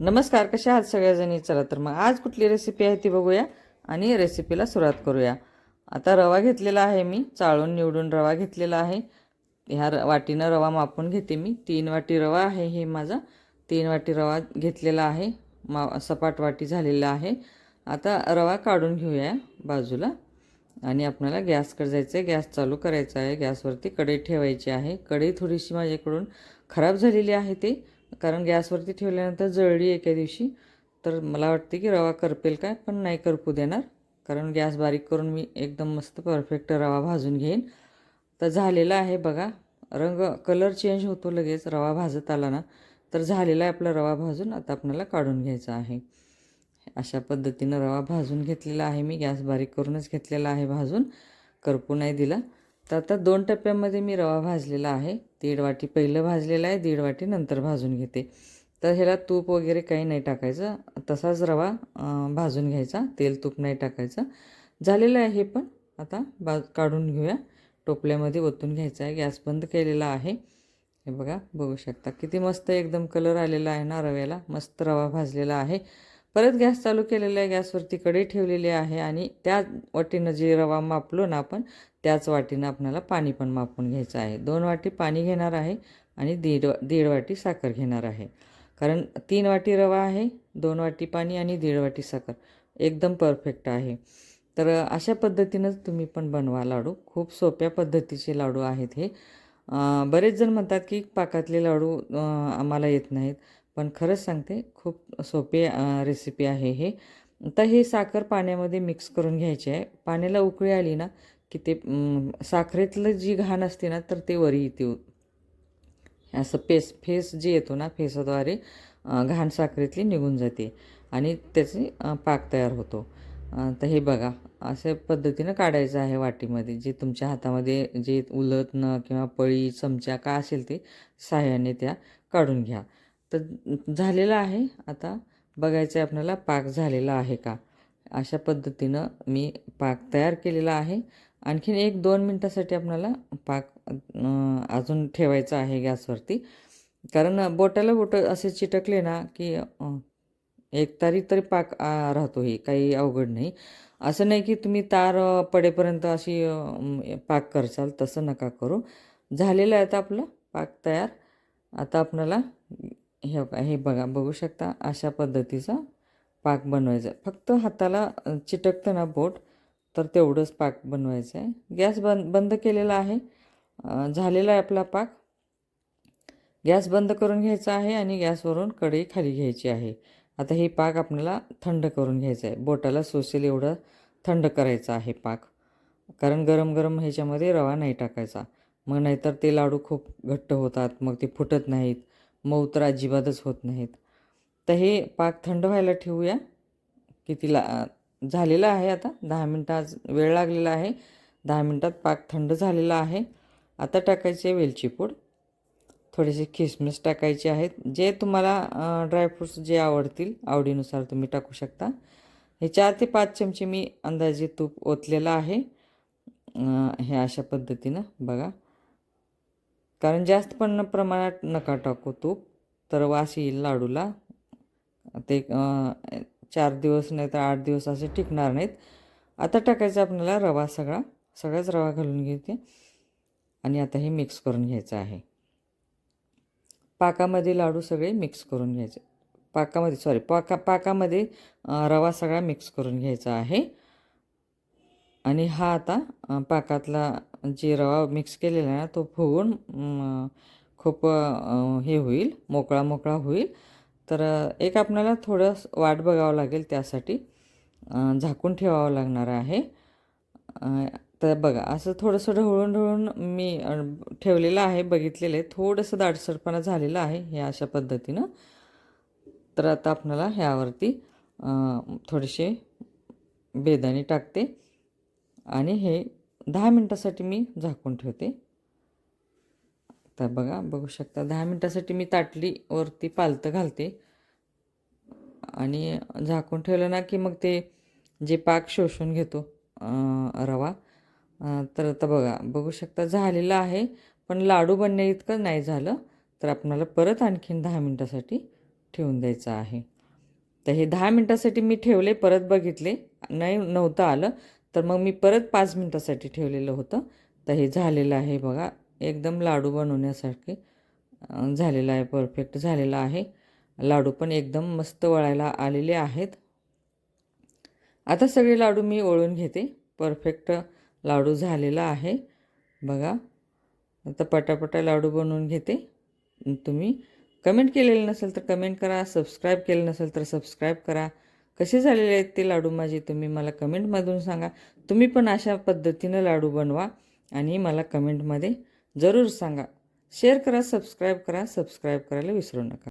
नमस्कार कशा आहात सगळ्याजणी? चला तर मग आज कुठली रेसिपी आहे ती बघूया आणि रेसिपीला सुरुवात करूया. आता रवा घेतलेला आहे मी चाळून निवडून रवा घेतलेला आहे. ह्या र वाटीनं रवा मापून घेते मी. तीन वाटी रवा आहे हे माझा. तीन वाटी रवा घेतलेला आहे. मा सपाट वाटी झालेला आहे. आता रवा काढून घेऊया बाजूला. आणि आपल्याला गॅसकडे जायचं आहे गॅस चालू करायचा आहे. गॅसवरती कढई ठेवायची आहे. कढई थोडीशी माझ्याकडून खराब झालेली आहे ते. कारण गॅसवरती ठेवल्यानंतर जळली एका दिवशी. तर मला वाटते की रवा करपेल काय पण नाही करपू देणार. कारण गॅस बारीक करून मी एकदम मस्त परफेक्ट रवा भाजून घेईन. तर झालेला आहे बघा. रंग कलर चेंज होतो लगेच रवा भाजत आला ना. तर झालेला आहे आपला रवा भाजून आता आपल्याला काढून घ्यायचा आहे. अशा पद्धतीनं रवा भाजून घेतलेला आहे मी. गॅस बारीक करूनच घेतलेला आहे भाजून. करपू नाही दिला. तर आता दोन टप्प्यामध्ये मी रवा भाजलेला आहे. दीड वाटी पहिलं भाजलेलं आहे दीड वाटी नंतर भाजून घेते. तर ह्याला तूप वगैरे काही नाही टाकायचं. तसाच रवा भाजून घ्यायचा. तेल तूप नाही टाकायचं. झालेलं आहे हे पण. आता बा काढून घेऊया. टोपल्यामध्ये ओतून घ्यायचं आहे. गॅस बंद केलेला आहे. हे बघा बघू शकता. किती मस्त एकदम कलर आलेला आहे ना रव्याला. मस्त रवा भाजलेला आहे. परत गॅस चालू केलेला आहे गॅसवरती कढई ठेवलेली आहे आणि त्या वाटीनं जे रवा मापलो ना आपण त्याच वाटीनं आपल्याला पाणी पण मापून घ्यायचं आहे. दोन वाटी पाणी घेणार आहे आणि दीड दीड वाटी साखर घेणार आहे. कारण तीन वाटी रवा आहे दोन वाटी पाणी आणि दीड वाटी साखर एकदम परफेक्ट आहे. तर अशा पद्धतीनंच तुम्ही पण बनवा लाडू. खूप सोप्या पद्धतीचे लाडू आहेत हे. बरेच जण म्हणतात की पाकातले लाडू आम्हाला येत नाहीत. पण खरंच सांगते खूप सोपी रेसिपी आहे हे. तर हे साखर पाण्यामध्ये मिक्स करून घ्यायची आहे. पाण्याला उकळी आली ना की ते साखरेतलं जी घाण असते ना तर ते वरी येते. असं पेस फेस जे येतो ना फेसाद्वारे घाण साखरेतली निघून जाते आणि त्याचे पाक तयार होतो. तर हे बघा अशा पद्धतीनं काढायचं आहे वाटीमध्ये. जे तुमच्या हातामध्ये जे उलटणं किंवा पळी चमचा का असेल ते साह्याने त्या काढून घ्या. तर झालेलं आहे. आता बघायचं आहे आपल्याला पाक झालेला आहे का? अशा पद्धतीनं मी पाक तयार केलेला आहे. आणखीन एक दोन मिनटासाठी आपल्याला पाक अजून ठेवायचा आहे गॅसवरती. कारण बोटाला बोटं असे चिटकले ना की एक तारी तरी पाक राहतो ही काही अवघड नाही. असं नाही की तुम्ही तार पडेपर्यंत अशी पाक करसाल तसं नका करू. झालेलं आहे आता आपलं पाक तयार. आता आपल्याला हे बघा हे बघा बघू शकता अशा पद्धतीचा पाक बनवायचा आहे. फक्त हाताला चिटकतं ना बोट तर तेवढंच पाक बनवायचं आहे. गॅस बंद बंद केलेला आहे. झालेला आहे आपला पाक. गॅस बंद करून घ्यायचा आहे आणि गॅसवरून कढई खाली घ्यायची आहे. आता हे पाक आपल्याला थंड करून घ्यायचं आहे. बोटाला सोसेल एवढं थंड करायचं आहे पाक. कारण गरम गरम ह्याच्यामध्ये रवा नाही टाकायचा. मग नाहीतर ते लाडू खूप घट्ट होतात मग ते फुटत नाहीत. मऊ तर अजिबातच होत नाहीत. तर हे पाक थंड व्हायला ठेवूया. कितीला झालेला आहे आता. दहा मिनटात वेळ लागलेला आहे. दहा मिनटात पाक थंड झालेला आहे. आता टाकायचे वेलची पूड. थोडेसे किसमिस टाकायचे आहेत. जे तुम्हाला ड्रायफ्रूट्स जे आवडतील आवडीनुसार तुम्ही टाकू शकता. हे चार ते पाच चमचे मी अंदाजे तूप ओतलेलं आहे. हे अशा पद्धतीनं बघा. कारण जास्त पण प्रमाणात नका टाकू तूप. तर वास येईल लाडूला. ते चार दिवस नाही तर आठ दिवस असे टिकणार नाहीत. आता टाकायचा आपल्याला रवा सगळा. सगळाच रवा घालून घेते. आणि आता हे मिक्स करून घ्यायचं आहे. पाकामध्ये लाडू सगळे मिक्स करून घ्यायचे. पाकामध्ये सॉरी पाका पाकामध्ये रवा सगळा मिक्स करून घ्यायचा आहे. आणि हा आता पाकातला जे रवा मिक्स केलेला आहे ना तो फुगून खूप हे होईल मोकळा मोकळा होईल. तर एक आपल्याला थोडं वाट बघावं लागेल त्यासाठी. झाकून ठेवावं लागणार आहे. तर बघा असं थोडंसं ढवळून ढवळून मी ठेवलेलं आहे बघितलेलं आहे. थोडंसं दाटसरपणा झालेलं आहे हे अशा पद्धतीनं. तर आता आपल्याला ह्यावरती थोडेसे बेदाणे टाकते. आणि हे दहा मिनटासाठी मी झाकून ठेवते. तर बघा बघू शकता दहा मिनटासाठी मी ताटली वरती पालतं घालते. आणि झाकून ठेवलं ना की मग ते जे पाक शोषून घेतो रवा तर आता बघा बघू शकता झालेलं आहे पण लाडू बनण्या इतकं नाही झालं तर आपणाला परत आणखीन दहा मिनटासाठी ठेवून द्यायचं आहे. तर हे दहा मिनटासाठी मी ठेवले परत बघितले नाही नव्हतं आलं तर मग मी परत पाच मिनटासाठी ठेवलेलं होतं. तर हे झालेलं आहे बघा. एकदम लाडू बनवण्यासारखे झालेलं आहे. परफेक्ट झालेलं आहे. लाडू पण एकदम मस्त वळायला आलेले आहेत. आता सगळे लाडू मी ओळून घेते. परफेक्ट लाडू झालेला आहे. बघा. आता पटापटा लाडू बनवून घेते. तुम्ही कमेंट केलेलं नसेल तर कमेंट करा. सबस्क्राईब केलं नसेल तर सबस्क्राईब करा. कसे झालेले आहेत ते लाडू माझे तुम्ही मला कमेंटमधून सांगा. तुम्ही पण अशा पद्धतीनं लाडू बनवा आणि मला कमेंटमध्ये जरूर सांगा. शेअर करा सबस्क्राईब करा सबस्क्राईब करायला विसरू नका.